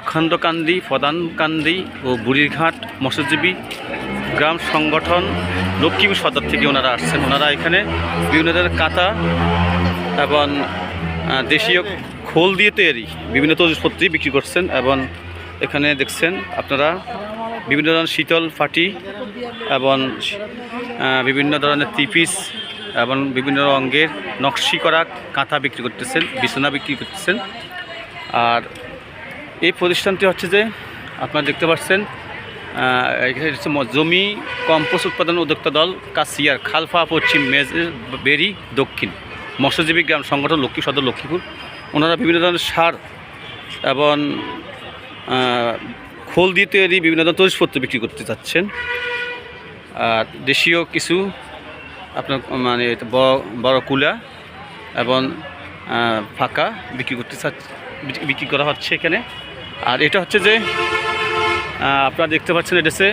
আখণ্ডকান্দি প্রধানকান্দি ও বুড়িরঘাট মৎস্যজীবী গ্রাম সংগঠন লক্ষ্মীপুর সদর থেকে ওনারা আসছেন। ওনারা এখানে বিভিন্ন ধরনের কাঁথা এবং দেশীয় খোল দিয়ে তৈরি বিভিন্ন তৈজপত্রী বিক্রি করছেন এবং এখানে দেখছেন আপনারা বিভিন্ন ধরনের শীতল ফাটি এবং বিভিন্ন ধরনের ত্রিপিস এবং বিভিন্ন রঙের নকশি করা কাঁথা বিক্রি করতেছেন, বিছানা বিক্রি করতেছেন। আর এই প্রতিষ্ঠানটি হচ্ছে যে আপনারা দেখতে পাচ্ছেন এখানে হচ্ছে জমি, কম্পোস্ট উৎপাদন উদ্যোক্তা দল, কাশিয়ার খালফা পশ্চিম মেজ বেরি, দক্ষিণ। মৎস্যজীবী গ্রাম সংগঠন লক্ষ্মী সদর লক্ষ্মীপুর। ওনারা বিভিন্ন ধরনের সার এবং খোল দিয়ে তৈরি বিভিন্ন ধরনের তৈজপত্র বিক্রি করতে চাচ্ছেন। আর দেশীয় কিছু আপনার মানে বড় বড় কুলা এবং ফাঁকা বিক্রি করতে বিক্রি করা হচ্ছে এখানে। আর এটা হচ্ছে যে আপনারা দেখতে পাচ্ছেন এটা হচ্ছে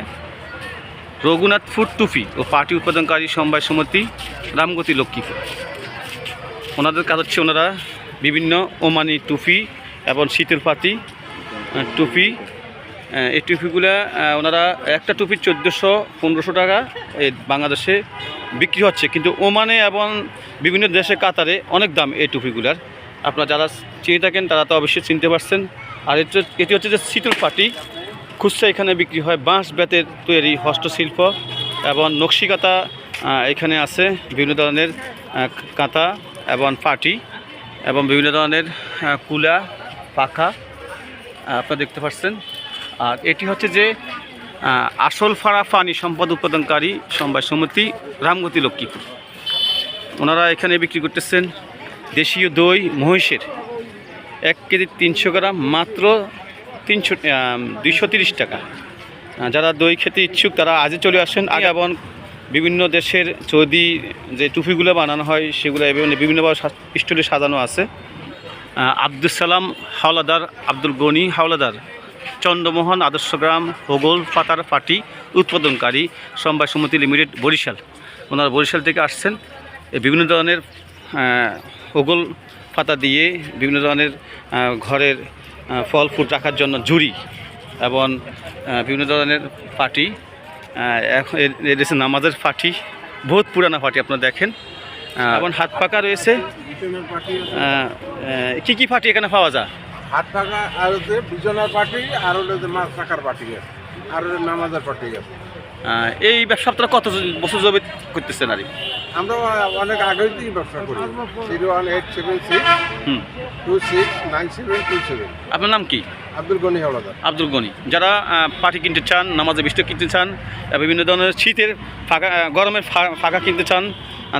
রঘুনাথ ফুড টুপি ও পার্টি উৎপাদনকারী সমবায় সমিতি রামগতি লক্ষ্মীপুর। ওনাদের কাজ হচ্ছে ওনারা বিভিন্ন ওমানি টুপি এবং শীতের পাতি টুপি এই টুপিগুলো ওনারা একটা টুপি চোদ্দোশো, পনেরোশো টাকা এই বাংলাদেশে বিক্রি হচ্ছে। কিন্তু ওমানে এবং বিভিন্ন দেশে কাতারে অনেক দাম এই টুপিগুলার। আপনারা যারা চিনে থাকেন, তারা তো অবশ্যই চিনতে পারছেন। আর এটি হচ্ছে- যে শীতল পাটি। খুচরা এখানে বিক্রি হয় বাঁশ বেতের তৈরি হস্তশিল্প এবং নকশিকাতা এখানে আছে বিভিন্ন ধরনের কাঁথা এবং পাটি এবং বিভিন্ন ধরনের কুলা, পাখা আপনারা দেখতে পাচ্ছেন। আর এটি হচ্ছে যে আসল ফাড়া পানি সম্পদ উৎপাদনকারী সমবায় সমিতি রামগতি লক্ষ্মীপুর। ওনারা এখানে বিক্রি করতেছেন দেশীয় দই মহিষের। এক কেজি তিনশো গ্রাম, মাত্র তিনশো দুইশো তিরিশ টাকা। যারা দই খেতে ইচ্ছুক, তারা আজই চলে আসেন। আগে এবং বিভিন্ন দেশের চৌদি যে টুপিগুলো বানানো হয়, সেগুলো এবং বিভিন্নভাবে সা- স্টলে সাজানো আছে। আব্দুল সালাম হাওলাদার আব্দুল গনি হাওলাদার, চন্দ্রমোহন আদর্শগ্রাম হোগল পাতার পাটি, উৎপাদনকারী সমবায় সমিতি লিমিটেড, বরিশাল। ওনারা বরিশাল থেকে আসছেন। বিভিন্ন ধরনের হোগল পাতা দিয়ে বিভিন্ন ধরনের ঘরের ফল ফুল রাখার জন্য ঝুড়ি এবং বিভিন্ন ধরনের পাটি এখন এর নামাজের পাটি বহুত পুরানা পাটি আপনারা দেখেন এবং হাত পাকা রয়েছে কি কি পাটি এখানে পাওয়া যায়? হাত পাকা আর হচ্ছে বিছানার পার্টি আর মাছ পার্টি আছে আর নামাজের পার্টি আছে। এই ব্যবসা আপনারা কত বছর জবে করতেছেন আর? আমরা অনেক আগে থেকেই ব্যবসা করি। Zero one eight seven six two six nine seven two seven আপনার নাম কি? আব্দুল গনি হাওলাদার। আব্দুল গনি। যারা পাটি কিনতে চান নামাজে বিষ্ট কিনতে চান বিভিন্ন ধরনের শীতের ফাঁকা গরমের ফাঁকা কিনতে চান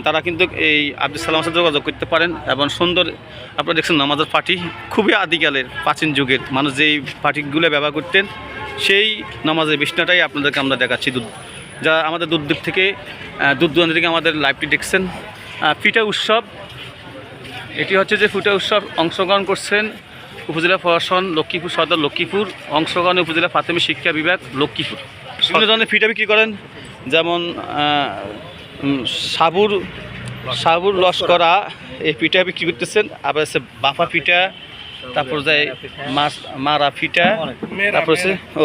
তারা কিন্তু এই আব্দুল সালামের সাথে যোগাযোগ করতে পারেন এবং সুন্দর আপনারা দেখছেন নামাজের পাটি খুবই আদিকালের প্রাচীন যুগের। মানুষ যেই পাটিগুলো ব্যবহার করতেন সেই নামাজের বিষ্ণাটাই আপনাদেরকে আমরা দেখাচ্ছি দুধ। যা আমাদের দূর দূর থেকে দূর দূরান্ত থেকে আমাদের লাইভটি দেখছেন। পিঠা উৎসব, এটি হচ্ছে যে ফুটা উৎসব অংশগ্রহণ করছেন উপজেলা প্রশাসন লক্ষ্মীপুর সদর, লক্ষ্মীপুর। অংশগ্রহণ উপজেলা প্রাথমিক শিক্ষা বিভাগ লক্ষ্মীপুর। বিভিন্ন ধরনের পিঠা বিক্রি করেন, যেমন সাবুর সাবুর লস্করা এই পিঠা বিক্রি করতেছেন। আবার আছে বাফা পিঠা তারপর যায় মাছ মারা পিঠা তারপর হচ্ছে ও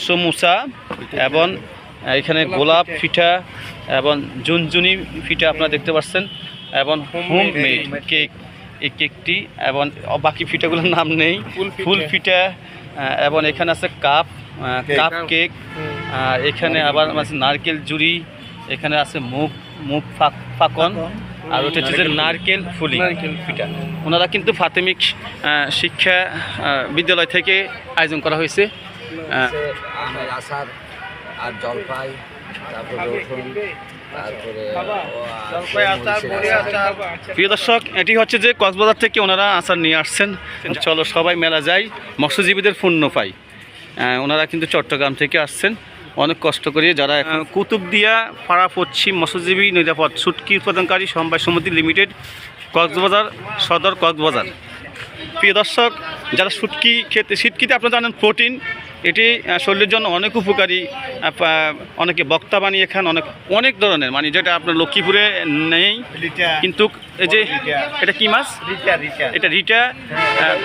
সমুচা এবং এখানে গোলাপ পিঠা এবং জুনজুনি পিঠা আপনারা দেখতে পাচ্ছেন এবং হোম মেড কেক এই কেকটি এবং বাকি পিঠাগুলোর নাম নেই। ফুল আহ, এবং এখানে আছে কাপ কাপ কেক। এখানে আবার আছে নারকেল জুড়ি এখানে আছে মুখ মুখ ফাক- ফাকন। আর ওটা হচ্ছে যে নারকেল ফুলি। পিঠা ওনারা কিন্তু প্রাথমিক শিক্ষা বিদ্যালয় থেকে আয়োজন করা হয়েছে। আমের আচার আর জলপাই তারপরে রসুন প্রিয় দর্শক এটি হচ্ছে যে কক্সবাজার থেকে ওনারা আচার নিয়ে আসছেন। চলো সবাই মেলা যাই। মৎস্যজীবীদের পণ্য পাই। ওনারা কিন্তু চট্টগ্রাম থেকে আসছেন। অনেক কষ্ট করে যারা কুতুবদিয়া পাড়া পশ্চিম মৎস্যজীবী নিরাপদ সুটকি উৎপাদনকারী সমবায় সমিতি লিমিটেড, কক্সবাজার, সদর কক্সবাজার। প্রিয় দর্শক যারা শুটকি খেতে শুটকিতে আপনারা জানেন প্রোটিন এটি শরীরের জন্য অনেক উপকারী অনেকে বক্তা বানিয়ে খান অনেক অনেক ধরনের মানে যেটা আপনার লক্ষ্মীপুরে নেই কিন্তু এই যে এটা কি মাছ? এটা রিটা আহ,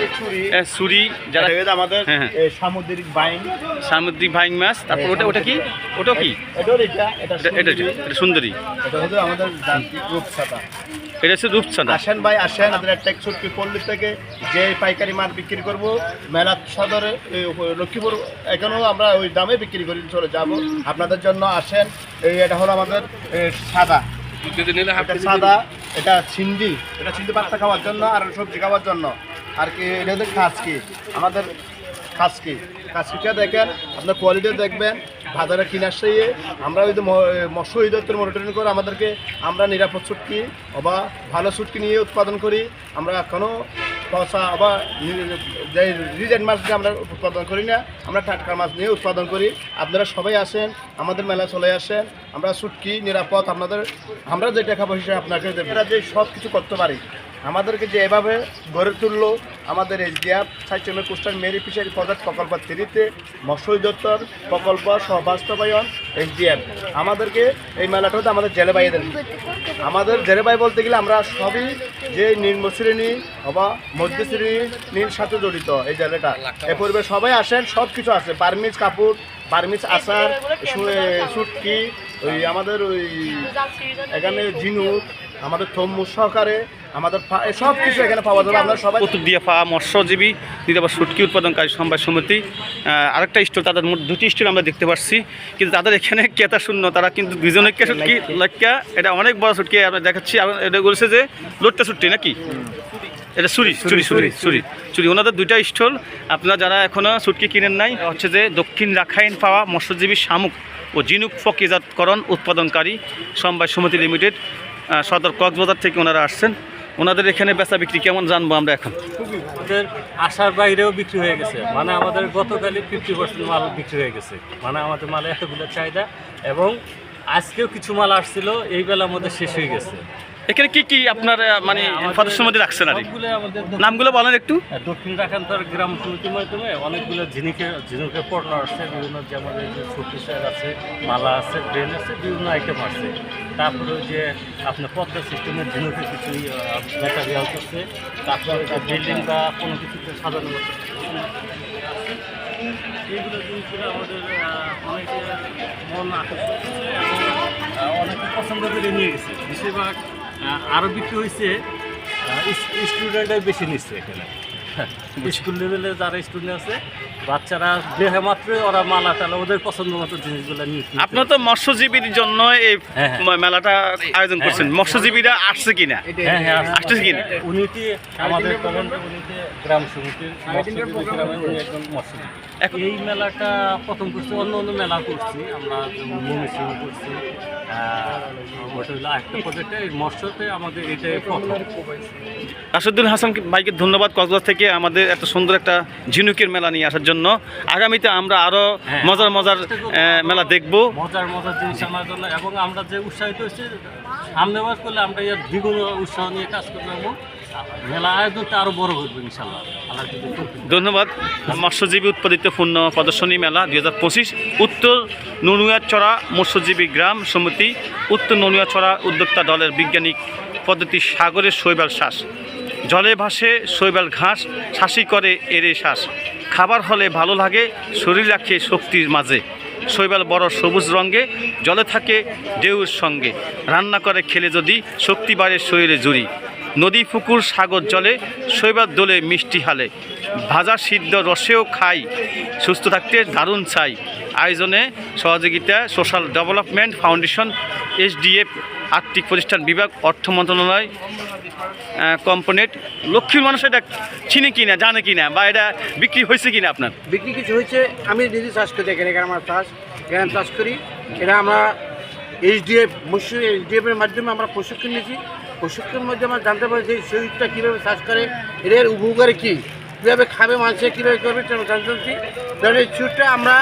সুরি যারা আমাদের হ্যাঁ, হ্যাঁ। সামুদ্রিক বাইন। সামুদ্রিক ভাইং মাছ তারপর ওটা ওটা কি? ওটা কি? এটা সুন্দরী। আমাদের এটা হচ্ছে রূপসাদা আসেন ভাই আসেন। পল্লী থেকে যে পাইকারি মাছ বিক্রি করব মেলা সদরে লক্ষ্মীপুর এখানেও আমরা ওই দামে বিক্রি করে চলে যাব। আপনাদের জন্য আসেন। এই এটা হলো আমাদের সাদা। সাদা এটা ছিন্দি এটা ছিন্দি পাত্তা খাওয়ার জন্য আর সবজি খাওয়ার জন্য। আর কি এটা হচ্ছে খাসকি। আমাদের খাসকি। খাসকিটা দেখেন আপনার কোয়ালিটিও দেখবেন। বাজারে কিনার সেই আমরা ওই যে মৎস্য অধিদপ্তর মনিটরিং করে আমাদেরকে আমরা নিরাপদ ছুটকি অবা ভালো ছুটকি নিয়ে উৎপাদন করি। আমরা কোনো পয়সা অবা যে রিজেন্ট মাছ দিয়ে আমরা উৎপাদন করি না, আমরা টাটকা মাছ নিয়ে উৎপাদন করি। আপনারা সবাই আসেন, আমাদের মেলা চলে আসেন, আমরা ছুটকি নিরাপদ আপনাদের আমরা যেটা খাব হিসেবে আপনাকে যে সব কিছু করতে পারি আমাদেরকে যে এভাবে গড়ে তুললো আমাদের এসডিএফ সাইচমের কুষ্টার মেরি ফিশারি প্রজেক্ট প্রকল্প থ্রিতে মৎস্য দপ্তর প্রকল্প সহবাস্তবায়ন এস এসডিএফ আমাদেরকে এই মেলাটাতে আমাদের জেলে দেন আমাদের জেলে বাই বলতে গেলে আমরা সবই যে নিম্ন শ্রেণি অবা মধ্য শ্রেণির সাথে জড়িত এই জেলেটা। এ পরিবেশ সবাই আসেন সব কিছু আছে। বার্মিজ কাপড়, বার্মিজ আচার সুটকি, ওই আমাদের ওই এখানে ঝিনুক আমাদের থম্মু সহকারে আমাদের সব কিছু এখানে পাওয়া যাবে। আপনারা সবাই কুতুব দিয়া পা মৎস্যজীবী দ্বিতীয় সুটকি উৎপাদনকারী সমবায় সমিতি আরেকটা স্টোর তাদের দুটি স্টোর আমরা দেখতে পাচ্ছি কিন্তু তাদের এখানে ক্রেতা শূন্য তারা কিন্তু দুজনকে সুটকি লক্ষ্যা এটা অনেক বড় সুটকি আমরা দেখাচ্ছি। আর এটা বলছে যে লোটটা শুটকি নাকি? এটা চুরি চুরি চুরি চুরি চুরি ওনাদের দুইটা স্টল আপনারা যারা এখনও সুটকি কিনেন নাই হচ্ছে যে দক্ষিণ রাখাইন পাওয়া মৎস্যজীবী শামুক ও জিনুক ফকিজাতকরণ উৎপাদনকারী সমবায় সমিতি লিমিটেড সদর কক্সবাজার থেকে ওনারা আসছেন। ওনাদের এখানে বেচা বিক্রি কেমন জানব আমরা এখন? আমাদের আশার বাইরেও বিক্রি হয়ে গেছে। মানে আমাদের গতকালই ফিফটি পার্সেন্ট মাল বিক্রি হয়ে গেছে। মানে আমাদের মালে এতগুলো চাহিদা এবং আজকেও কিছু মাল আসছিল এই বেলার মধ্যে শেষ হয়ে গেছে। এখানে কি কি আপনার মানে আমাদের ফটোর মধ্যে রাখছেন আর আমাদের নামগুলো বলেন একটু। দক্ষিণ রাখান্তর গ্রাম সমিতির মাধ্যমে অনেকগুলো ঝিনুকের ঝিনুকের পটলা আছে বিভিন্ন যেমন ছুটি আছে মালা আছে ব্রেন আছে বিভিন্ন আইটেম আছে তারপরে যে আপনার পদ্মা সিস্টেমের ঝিনুকের কিছু ম্যাটারিয়াল করছে তারপরে বিল্ডিং বা কোনো কিছুতে সাজানো করছে এইগুলো জিনিসগুলো আমাদের অনেকে মন আকর্ষণ করছে এবং অনেকে পছন্দ করে নিয়ে গেছে। বেশিরভাগ আরও বিক্রি হয়েছে স্টুডেন্টরাই বেশি নিচ্ছে এখানে। স্কুল লেভেলে যারা স্টুডেন্ট আছে বাচ্চারা দেখে মাত্র ওরা মালা টালা ওদের পছন্দ মতো জিনিসগুলো নিয়ে আপনার তো মৎস্যজীবীর জন্য এই হ্যাঁ, হ্যাঁ। মেলাটা আয়োজন করছেন। মৎস্যজীবীরা আসছে কিনা? হ্যাঁ হ্যাঁ কিনা? উনি কি আমাদের গ্রাম সমিতির মৎস্যজীবী গ্রামে উনি একজন মৎস্যজীবী। এখন- এই মেলাটা প্রথম করছি অন্য অন্য মেলা করছি আমরা মমিসিং করছি আহ, একটা প্রজেক্টে মৎস্যতে আমাদের এটাই রাশেদুল হাসান ভাইকে ধন্যবাদ কক্সবাজার থেকে আমাদের এত সুন্দর একটা ঝিনুকের মেলা নিয়ে আসার জন্য। আগামীতে আমরা আরও হ্যাঁ। মজার মজার মেলা দেখব। মজার মজার জিনিস আনার জন্য এবং আমরা যে উৎসাহিত হয়েছি সামনে বার করলে আমরা এর দ্বিগুণ উৎসাহ নিয়ে কাজ এবং ধন্যবাদ। মৎস্যজীবী উৎপাদিত পণ্য প্রদর্শনী মেলা দুই হাজার পঁচিশ, উত্তর নুনুয়াছড়া মৎস্যজীবী গ্রাম সমিতি, উত্তর নুনুয়াছড়া উদ্যোক্তা দলের বৈজ্ঞানিক পদ্ধতি সাগরের শৈবাল শ্বাস। জলে ভাসে শৈবাল ঘাস, শ্বাসই করে এরে শ্বাস। খাবার হলে ভালো লাগে, শরীর রাখে শক্তির মাঝে। শৈবাল বড় সবুজ রঙে, জলে থাকে ঢেউর সঙ্গে। রান্না করে খেলে যদি শক্তি বাড়ে শরীরে জুড়ি। নদী, পুকুর, সাগর জলে শৈবার দোলে মিষ্টি হালে। ভাজা সিদ্ধ রসেও খাই, সুস্থ থাকতে দারুণ চাই। আয়োজনে সহযোগিতা, সোশ্যাল ডেভেলপমেন্ট ফাউন্ডেশন, এসডিএফ, আর্থিক প্রতিষ্ঠান বিভাগ, অর্থ মন্ত্রণালয় কম্পোনেন্ট লক্ষ্মীর মানুষ এটা চিনে কিনা, জানে কিনা, বা এটা বিক্রি হয়েছে কিনা আপনার? বিক্রি কিছু হয়েছে, আমি নিজে চাষ করি এখানে আমার চাষ, এখানে চাষ করি। এটা আমরা এইচডিএফ মৎস্য এইচডিএফের মাধ্যমে আমরা প্রশিক্ষণ নিয়েছি। প্রশিক্ষণের মধ্যে আমরা জানতে পারি যে শরীরটা কীভাবে চাষ করে এর উপকারে কী, কীভাবে খাবে মানুষে কীভাবে করবে, সেটা আমরা জানতে পারছি ধরেন এই চুরটা আমরা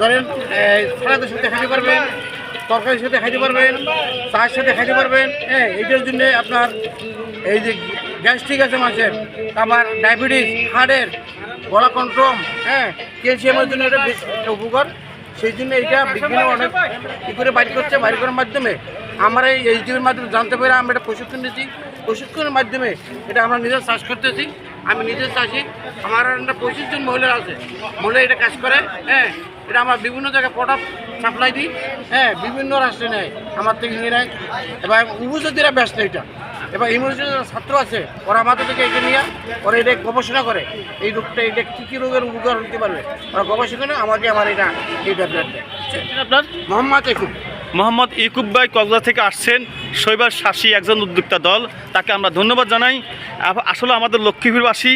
ধরেন সালাদের সাথে খাইতে পারবেন, তরকারির সাথে খাইতে পারবেন, চায়ের সাথে খাইতে পারবেন হ্যাঁ এইটার জন্যে আপনার এই যে গ্যাস্ট্রিক আছে মানুষের আমার ডায়াবেটিস হার্টের গলা কন্ট্রোল হ্যাঁ ক্যালসিয়ামের জন্য এটা উপকার। সেই জন্য এটা বিজ্ঞানী অনেক কী করে বাইর করছে, বাইর করার মাধ্যমে আমরা এই এইচডিবির মাধ্যমে জানতে পেরে আমরা এটা প্রশিক্ষণ দিচ্ছি প্রশিক্ষণের মাধ্যমে এটা আমরা নিজের চাষ করতেছি। আমি নিজে চাষি আমার একটা পঁচিশ জন মহিলা আছে। মহিলা এটা কাজ করে হ্যাঁ এটা আমরা বিভিন্ন জায়গায় প্রোডাক্ট সাপ্লাই দিই হ্যাঁ বিভিন্ন রাষ্ট্রে নেয় আমার থেকে নিয়ে নেয় এবার উপজাতিরা ব্যস্ত এটা। এবার যারা ছাত্র আছে ওরা আমাদের থেকে এটা নিয়ে ওরা এটা গবেষণা করে এই রোগটা এটা কী কী রোগের উপকার হতে পারবে। ওরা গবেষণা আমাকে আমার এটা এই ট্যাবলেট দেয়। আপনার? মোহাম্মদ একুব মোহাম্মদ ইকুব ভাই কক্সবাজার থেকে আসছেন। শৈবাল শাসী একজন উদ্যোক্তা দল। তাকে আমরা ধন্যবাদ জানাই। আসলে আমাদের লক্ষ্মীপুরবাসী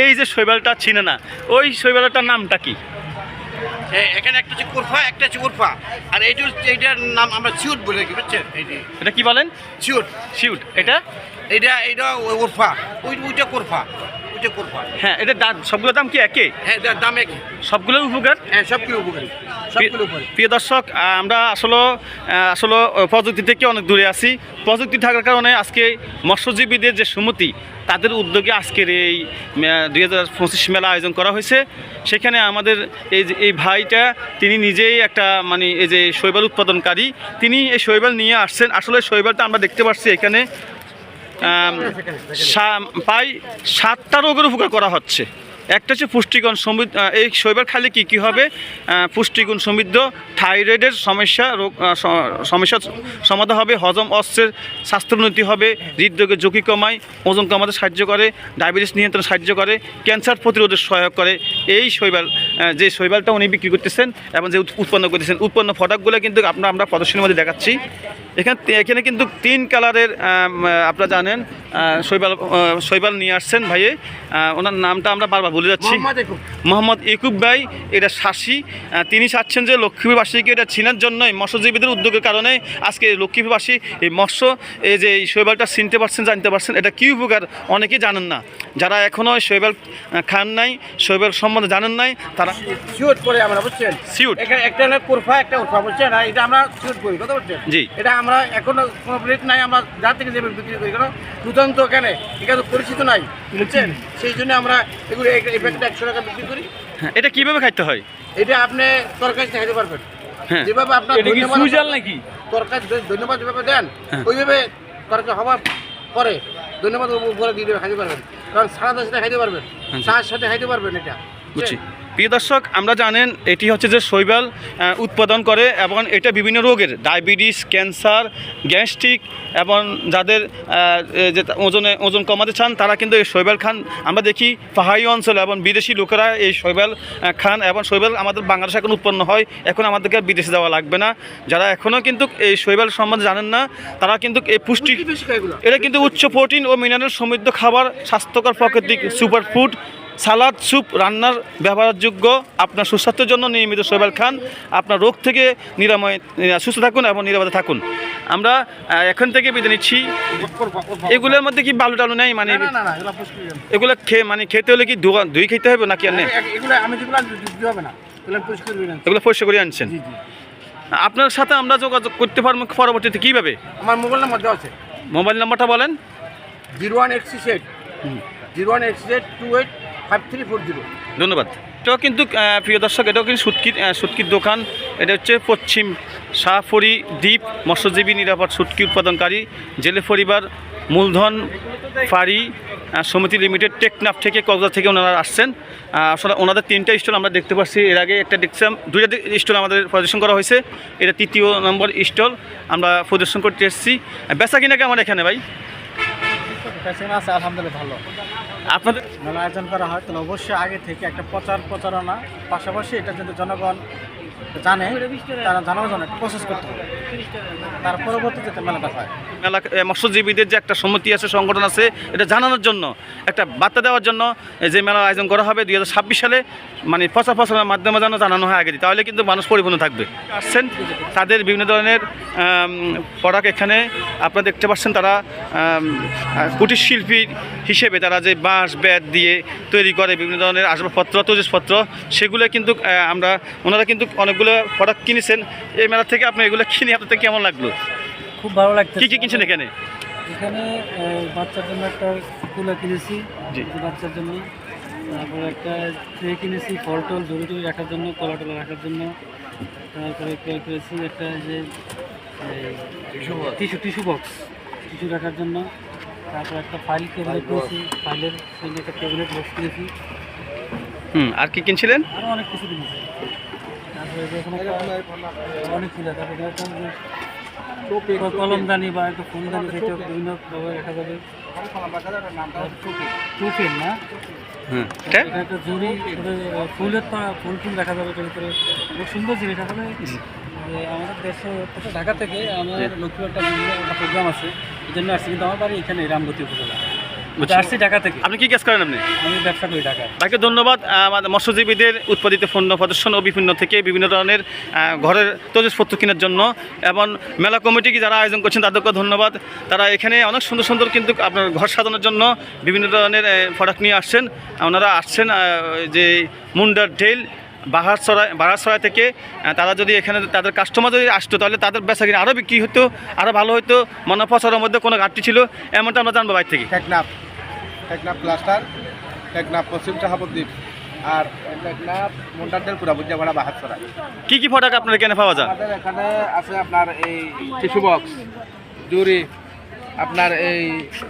এই যে শৈবালটা চিনে না। ওই শৈবালটার নামটা কি? এখানে একটা হচ্ছে কুরফা একটা হচ্ছে উরফা। আর হচ্ছে এইটার নাম আমরা চিউট বলে কি বুঝছেন? এটা কি বলেন? চিউট শিউট এটা? এইটা এইটা উরফা। ওই ওইটা কুরফা। ওইটা কুরফা হ্যাঁ এটা দাম সবগুলো দাম কি একে? হ্যাঁ দাম একই সবগুলোর উপকার? হ্যাঁ সবগুলো উপকারী। প্রিয় দর্শক আমরা আসলে আসলে প্রযুক্তি থেকে অনেক দূরে আছি। প্রযুক্তি থাকার কারণে আজকে মৎস্যজীবীদের যে সুমতি তাদের উদ্যোগে আজকের এই দুই হাজার পঁচিশ মেলা আয়োজন করা হয়েছে। সেখানে আমাদের এই যে এই ভাইটা তিনি নিজেই একটা মানে এই যে শৈবাল উৎপাদনকারী। তিনি এই শৈবাল নিয়ে আসছেন। আসলে শৈবালটা আমরা দেখতে পাচ্ছি এখানে। প্রায় সাতটা রোগের উপকার করা হচ্ছে। একটা হচ্ছে পুষ্টিগুণ সমৃদ্ধ এই শৈবাল খালে কী কী হবে? পুষ্টিগুণ সমৃদ্ধ থাইরয়েডের সমস্যা রোগ আহ, স- সমস্যা সমাধান হবে হজম অস্ত্রের স্বাস্থ্যোন্নতি হবে হৃদরোগের ঝুঁকি কমায় ওজন কমাতে সাহায্য করে ডায়াবেটিস নিয়ন্ত্রণে সাহায্য করে ক্যান্সার প্রতিরোধে সহায়ক করে। এই শৈবাল যে শৈবালটা উনি বিক্রি করতেছেন এবং যে উৎ- উৎপন্ন করতেছেন উৎপন্ন প্রোডাক্টগুলো কিন্তু আপনার আমরা প্রদর্শনীর মধ্যে দেখাচ্ছি। এখানে এখানে কিন্তু তিন কালারের আপনারা জানেন শৈবাল শৈবাল নিয়ে আসছেন ভাইয়ে। ওনার নামটা আমরা বারবার বলে যাচ্ছি। মোহাম্মদ ইকুব ভাই এটা শাসি তিনি চাচ্ছেন যে লক্ষ্মীবাসীকে এটা চিনার জন্যই মৎস্যজীবীদের উদ্যোগের কারণে আজকে লক্ষ্মীবাসী এই মৎস্য এই যে এই শৈবালটা চিনতে পারছেন জানতে পারছেন এটা কী উপকার অনেকেই জানেন না। যারা এখনও শৈবাল খান নাই শৈবাল সম্বন্ধে জানেন নাই তারা চিউট করে আমরা বুঝছেন? সিউট। এখানে একটা কুরফা একটা উরফা বুঝছেন? এটা আমরা চিউট করি কথা বলছেন? জি। এটা আমরা এখনও কোনো রেট নাই আমরা যা থেকে যে বিক্রি করি। কেন? নূতন তো এখানে এখানে পরিচিত নাই বুঝছেন? সেই জন্য আমরা এগুলো এই প্যাকেটটা একশো টাকা বিক্রি করি। হ্যাঁ এটা কীভাবে খাইতে হয়? এটা আপনি তরকারি খাইতে পারবেন। হ্যাঁ। যেভাবে আপনার ধন্যবাদ নাকি? তরকারি ধন্যবাদ যেভাবে দেন হ্যাঁ। ওইভাবে তরকারি হওয়ার পরে ধন্যবাদ উপরে দিয়ে দেবে খাইতে পারবেন। কারণ সারাদের সাথে খাইতে পারবেন। চার সাথে খাইতে পারবেন এটা। বুঝছি। প্রিয় দর্শক আমরা জানেন এটি হচ্ছে যে শৈবাল উৎপাদন করে এবং এটা বিভিন্ন রোগের ডায়াবেটিস ক্যান্সার গ্যাস্ট্রিক এবং যাদের যে ওজনে ওজন কমাতে চান তারা কিন্তু এই শৈবাল খান। আমরা দেখি পাহাড়ি অঞ্চলে এবং বিদেশি লোকেরা এই শৈবাল খান এবং শৈবাল আমাদের বাংলাদেশে এখন উৎপন্ন হয়। এখন আমাদেরকে আর বিদেশে যাওয়া লাগবে না। যারা এখনও কিন্তু এই শৈবাল সম্বন্ধে জানেন না তারা কিন্তু এই পুষ্টি এটা কিন্তু উচ্চ প্রোটিন ও মিনারেল সমৃদ্ধ খাবার স্বাস্থ্যকর প্রাকৃতিক সুপার ফুড সালাদ স্যুপ রান্নার ব্যবহারযোগ্য আপনার সুস্বাস্থ্যের জন্য নিয়মিত শৈবাল খান। আপনার রোগ থেকে নিরাময় সুস্থ থাকুন এবং নিরাপদে থাকুন। আমরা এখন থেকে বিদায় নিচ্ছি। এগুলোর মধ্যে কি বালু টালু নেই? মানে এগুলো খেয়ে মানে খেতে হলে কি ধুই খেতে হবে নাকি আর নেই? এগুলো পরিষ্কার করে আনছেন? আপনার সাথে আমরা যোগাযোগ করতে পারব পরবর্তীতে কীভাবে? আমার মোবাইল নাম্বার দেওয়া আছে। মোবাইল নাম্বারটা বলেন। Zero one eight six eight. Zero one eight six eight two eight five three four zero ধন্যবাদ। এটাও কিন্তু প্রিয় দর্শক এটাও কিন্তু সুটকির সুটকির দোকান। এটা হচ্ছে পশ্চিম শাহফরি দ্বীপ মৎস্যজীবী নিরাপদ সুটকি উৎপাদনকারী জেলে পরিবার মূলধন ফাড়ি সমিতি লিমিটেড টেকনাফ থেকে কক্সবাজার থেকে ওনারা আসছেন। আসলে ওনাদের তিনটা স্টল আমরা দেখতে পাচ্ছি। এর আগে একটা দেখছিলাম দুইটা স্টল আমাদের প্রদর্শন করা হয়েছে। এটা তৃতীয় নম্বর স্টল আমরা প্রদর্শন করতে এসেছি। বেচা কিনা কেমন এখানে ভাই? আলহামদুলিল্লাহ ভালো। আপনাদের মেলা আয়োজন করা হয়, তাহলে অবশ্যই আগে থেকে একটা প্রচার প্রচারণা পাশাপাশি এটা যদি জনগণ জানে, তারা জানার জন্য প্রসেস করতে হবে। তার মেলাটা হয় মেলা মৎস্যজীবীদের যে একটা সমিতি আছে, সংগঠন আছে, এটা জানানোর জন্য, একটা বার্তা দেওয়ার জন্য যে মেলার আয়োজন করা হবে দুই হাজার ছাব্বিশ সালে মানে প্রচার প্রচারের মাধ্যমে যেন জানানো হয় আগে, তাহলে কিন্তু মানুষ পরিপূর্ণ থাকবে। আসছেন, তাদের বিভিন্ন ধরনের প্রোডাক্ট এখানে, আপনারা দেখতে পাচ্ছেন তারা কুটির শিল্পী হিসেবে তারা যে বাঁশ, ব্যাট দিয়ে তৈরি করে, বিভিন্ন ধরনের আসবাবপত্র, তৈজসপত্র, সেগুলো কিন্তু আমরা, ওনারা কিন্তু অনেকগুলো প্রোডাক্ট কিনেছেন এই মেলা থেকে আপনি এগুলো কিনে আপনার থেকে কেমন লাগল? খুব ভালো লাগছে কী কী কিনছেন এখানে? এখানে বাচ্চার জন্য একটা কুলা কিনেছি বাচ্চার জন্য। তারপরে একটা ট্রে কিনেছি ফল টল জড়ি টড়ি রাখার জন্য কলা টলা রাখার জন্য। তারপরে ক্রয় করেছি একটা যে টিস্যু টিস্যু বক্স টিস্যু রাখার জন্য। তারপর একটা ফাইল ক্যাবিনেট কিনেছি ফাইলের সঙ্গে একটা ক্যাবিনেট বক্স কিনেছি। হুম আর কি কিনছিলেন? আরও অনেক কিছু কিনেছি তারপরে যে এখানে একটা অনেক ছিল। তারপরে একটা যে কলমদানি বা একটা ফুলদানি সেটা বিভিন্নভাবে রাখা যাবে। টুপেন না এটা এটা একটা জুড়ি ফুলের তো ফুল ফুল দেখা যাবে এটার ভিতরে খুব সুন্দর জিনিস আসলে আমাদের দেশে ঢাকা থেকে আমার লক্ষ্মী একটা প্রোগ্রাম আছে। এই জন্য আসছি কিন্তু আমার বাড়ি এখানে রামগতি উপজেলা। আসছি ঢাকা থেকে। আপনি কি কাজ করেন আপনি? আমি ব্যবসা করি ঢাকায়। তাকে ধন্যবাদ। আহ, মৎস্যজীবীদের উৎপাদিত পণ্য প্রদর্শন ও বিভিন্ন থেকে বিভিন্ন ধরনের ঘরের তৈজসপত্র কেনার জন্য এবং মেলা কমিটি যারা আয়োজন করছেন তাদেরকে ধন্যবাদ। তারা এখানে অনেক সুন্দর সুন্দর কিন্তু আপনার ঘর সাজানোর জন্য বিভিন্ন ধরনের প্রোডাক্ট নিয়ে আসছেন। ওনারা আসছেন যে মুন্ডার ঢেল বাহারসরাই বাহারসরাই থেকে তারা যদি এখানে তাদের কাস্টমার যদি আসতো তাহলে তাদের বেচা কিনে আরও বিক্রি হতো আরও ভালো হতো মনে মনোপসরের মধ্যে কোনো ঘাটতি ছিল এমনটা আমরা জানব বাইর থেকে। টেকনাফ ক্লাস্টার টেকনাফ পশ্চিম শাহাবুদ্দিন আর টেকনাফ মুন্ডারটেল পুরাবুজ্জা ভাড়া বাহাতসরা কী কী প্রোডাক্ট আপনার এখানে পাওয়া যায়? আমাদের এখানে আছে আপনার এই টিস্যু বক্স জুরি আপনার এই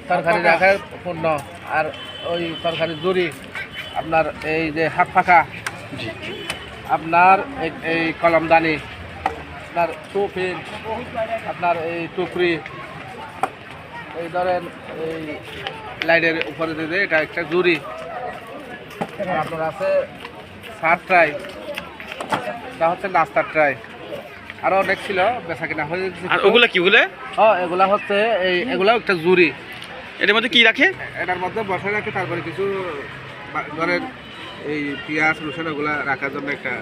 তরকারি রাখার পণ্য আর ওই তরকারি জুরি আপনার এই যে হাত ফাঁকা আপনার এই- এই কলমদানি আপনার টুপিন আপনার এই টুকরি এই ধরেন এই লাইটের উপরে দিয়ে এটা একটা জুরি আর আপনার আছে সার ট্রাই। এটা হচ্ছে নাস্তার ট্রাই। আরও অনেক ছিল বেচা কিনা হয়ে আর ওগুলো কি ওগুলো? ও এগুলা হচ্ছে এই এগুলাও একটা জুরি এটার মধ্যে কি রাখে? এটার মধ্যে বসে রাখে তারপরে কিছু ধরেন এই পেঁয়াজ রসুন এগুলা রাখার জন্য একটা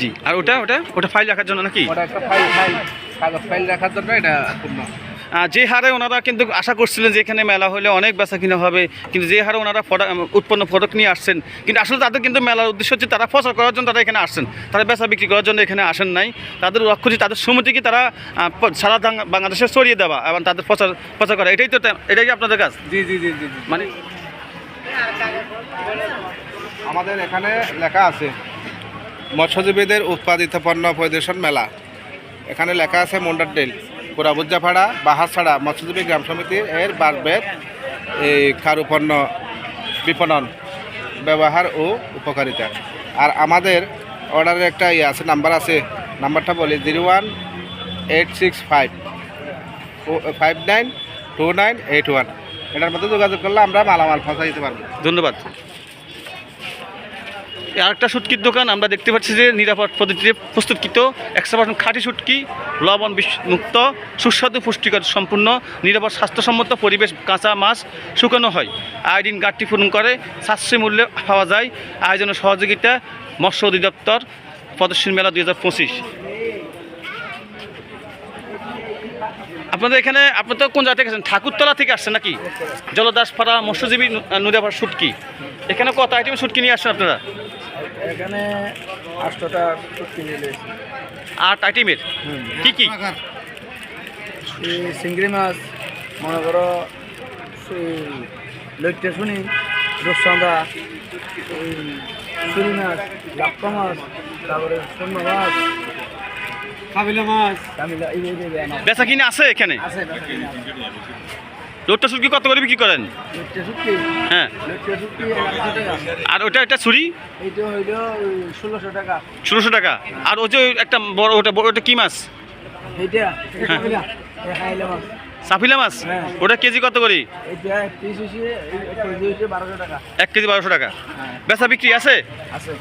জি আর ওটা ওটা? ওটা ফাইল রাখার জন্য নাকি? ওটা একটা ফাইল ফাইল কাগজ ফাইল রাখার জন্য এটা পূর্ণ। যে হারে ওনারা কিন্তু আশা করছিলেন যে এখানে মেলা হলে অনেক বেচা কিনা হবে কিন্তু যে হারে ওনারা উৎপন্ন প্রোডাক্ট নিয়ে আসছেন কিন্তু আসলে তাদের কিন্তু মেলার উদ্দেশ্য হচ্ছে তারা প্রচার করার জন্য তারা এখানে আসছেন তারা বেচা বিক্রি করার জন্য এখানে আসেন নাই তাদের লক্ষ্য হচ্ছে তাদের সমিতিকে তারা সারা বাংলাদেশে ছড়িয়ে দেওয়া এবং তাদের প্রচার প্রচার করা এটাই তো এটাই কি আপনাদের কাজ? জি জি জি জি। মানে? আমাদের এখানে লেখা আছে মৎস্যজীবীদের উৎপাদিত পণ্য পরিদর্শন মেলা এখানে লেখা আছে মুন্ডারডেল পুরাবুজ্জাপাড়া বাহাছাড়া মৎস্যজীবী গ্রাম সমিতি এর বারবেদ এই কারু পণ্য বিপণন ব্যবহার ও উপকারিতা। আর আমাদের অর্ডারের একটা ইয়ে আছে, নাম্বার আছে, নাম্বারটা বলি, zero one eight six five five nine two nine eight one. এটার মধ্যে যোগাযোগ করলে আমরা মালামাল ফাঁসা দিতে পারব। ধন্যবাদ। আরেকটা শুটকির দোকান, আমরা দেখতে পাচ্ছি যে নিরাপদ পদ্ধতিতে প্রস্তুতকৃত। একশো পার্সেন্ট খাঁটি শুটকি লবণ মুক্ত সুস্বাদু, পুষ্টিকর, সম্পূর্ণ, নিরাপদ, স্বাস্থ্যসম্মত, পরিবেশ কাঁচা মাছ শুকানো হয়। আয়োডিন ঘাটতি পূরণ করে, সাশ্রয়ী মূল্যে পাওয়া যায়। আয়োজনের সহযোগিতা মৎস্য অধিদপ্তর প্রদর্শনী মেলা দুই হাজার পঁচিশ। আপনাদের এখানে, আপনি তো কোন জায়গা থেকে আসছেন ঠাকুরতলা থেকে আসছেন নাকি? জলদাসপাড়া মৎস্যজীবী নুরাপাড়া শুটকি এখানে কত আইটেম শুটকি নিয়ে আসছেন আপনারা? এখানে আটশোটা চুক্তি নিয়ে এসেছি আট আইটেমের কি কি চিংড়ি মাছ মনে করো লইটে শুনি রূপসন্দা চুরি মাছ লাপ্পা মাছ তারপরে শূন্য মাছ কাবিলা মাছ মাছ বেচা কিনে আছে এখানে আছে লোটটা শুটকি কত করে বিক্রি করেন? হ্যাঁ। আর ওটা একটা ছুরি? ষোলোশো টাকা। ষোলোশো টাকা। আর ওই যে একটা বড় ওটা বড় ওটা কি মাছ? এইটা এই কামিলা এই হাইলা মাছ। সাফিলা মাছ? হ্যাঁ। ওটা কেজি কত করে? এক কেজি বারোশো টাকা। বেচা বিক্রি আছে? আছে।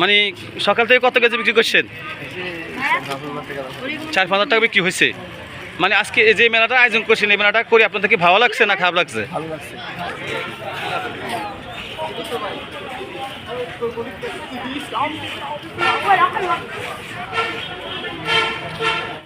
মানে সকাল থেকে কত কেজি বিক্রি করছেন? চার পাঁচ হাজার টাকা বিক্রি হয়েছে মানে আজকে এই যে মেলাটা আয়োজন করছেন এই মেলাটা করে আপনাদের কি ভালো লাগছে না খারাপ লাগছে। ভালো লাগছে।